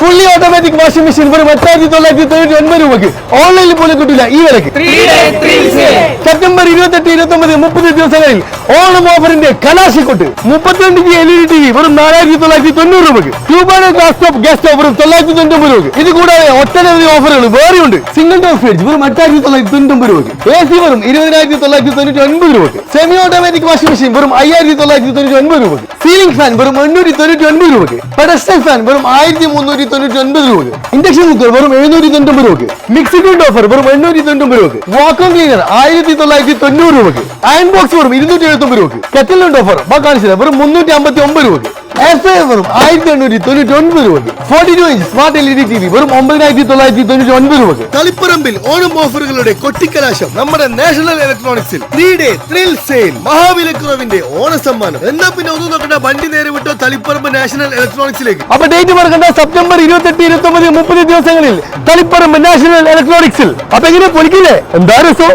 Fully automatic washing machine വെറും എട്ടായിരത്തി തൊള്ളായിരത്തി തൊണ്ണൂറ്റി ഒൻപത് രൂപയ്ക്ക്. ഓൺലൈനിൽ പോലും കിട്ടില്ല ഈ വിലക്ക് ഇരുപത്തെട്ട് ഇരുപത്തി ഒമ്പത് മുപ്പത് ദിവസങ്ങളിൽ ഓണം ഓഫറിന്റെ കലാശിക്കൊട്ട്. മുപ്പത്തിരണ്ട് G L E T V വെറും നാലായിരത്തി തൊള്ളായിരത്തി തൊണ്ണൂറ് രൂപയ്ക്ക് ട്യൂബാണ് ഗ്ലാസ് ടോപ്പ് ഗ്യാസ് ടോപ്പ് വെറും തൊള്ളായിരത്തി ഒമ്പത് രൂപയ്ക്ക് ഇത് കൂടാതെ ഒട്ടനവധി ഓഫറുകൾ വേറെയുണ്ട് സിംഗിൾ ഡോർ ഫ്രിഡ്ജ് വെറും എട്ടായിരത്തി തൊള്ളായിരത്തി തൊണ്ണൂറ്റി ഒമ്പത് രൂപയ്ക്ക് എ സി വെറും ഇരുപതിനായിരത്തി തൊള്ളായിരത്തി തൊണ്ണൂറ്റി ഒൻപത് രൂപയ്ക്ക് സെമി ഓട്ടോമാറ്റിക് വാഷിംഗ് മെഷീൻ വെറും അയ്യായിരത്തി തൊള്ളായിരത്തി തൊണ്ണൂറ്റി ഒൻപത് രൂപയ്ക്ക് സീലിംഗ് ഫാൻ വെറും എണ്ണൂറ്റി തൊണ്ണൂറ്റി ഒൻപത് രൂപയ്ക്ക് പെഡസ്റ്റൽ ഫാൻ വെറും ആയിരത്തി മുന്നൂറ്റി തൊണ്ണൂറ്റി ഒൻപത് രൂപയ്ക്ക് ഇൻഡക്ഷൻ കുക്കർ വെറും എഴുന്നൂറ്റി തൊണ്ണൂറ്റി ഒമ്പത് രൂപയ്ക്ക് മിക്സി ഗ്രൈൻഡ് ഓഫർ വെറും എണ്ണൂറ്റി തൊണ്ണൂറ്റി ഒമ്പത് രൂപയ്ക്ക് വാക്വം ക്ലീനർ ആയിരത്തി തൊള്ളായിരത്തി തൊണ്ണൂറ് രൂപയ്ക്ക്. അയൺ ബോക്സ് വെറും ഇരുന്നൂറ്റി എഴുപത്തി ഒമ്പത് രൂപയ്ക്ക്. കെറ്റലുണ്ട് ഓഫർ കാണിച്ചില്ല വെറും മുന്നൂറ്റി അമ്പത്തി ഒമ്പത് ഫ്രയർ വെറും ആയിരത്തി എണ്ണൂറ്റി തൊണ്ണൂറ്റി ഒൻപത് രൂപയ്ക്ക്. Forty two inch smart L E D T V വെറും ഒമ്പതിനായിരത്തി തൊള്ളായിരത്തി തൊണ്ണൂറ്റി ഒൻപത് രൂപയ്ക്ക്. തളിപ്പറമ്പിൽ ഓണം ഓഫറുകളുടെ കൊട്ടിക്കലാശം നമ്മുടെ നാഷണൽ ഇലക്ട്രോണിക്സിൽ. ത്രീ ഡേ ത്രിൽ സെയിൽ മഹാവിലക്കുറവിന്റെ ഓണ സമ്മാനം എന്നാ പിന്നെ ഒന്നും നോക്കണ്ട വണ്ടി നേരെ വിട്ടോ തളിപ്പറമ്പ് നാഷണൽ ഇലക്ട്രോണിക്സിലേക്ക്. അപ്പൊ ഡേറ്റ് മറക്കണ്ട സെപ്റ്റംബർ ഇരുപത്തെട്ട് ഇരുപത്തി ഒമ്പത് മുപ്പത് ദിവസങ്ങളിൽ തളിപ്പറമ്പ് നാഷണൽ ഇലക്ട്രോണിക്സിൽ. അപ്പൊ എങ്ങനെ പൊളിക്കില്ലേ? എന്താ രസം?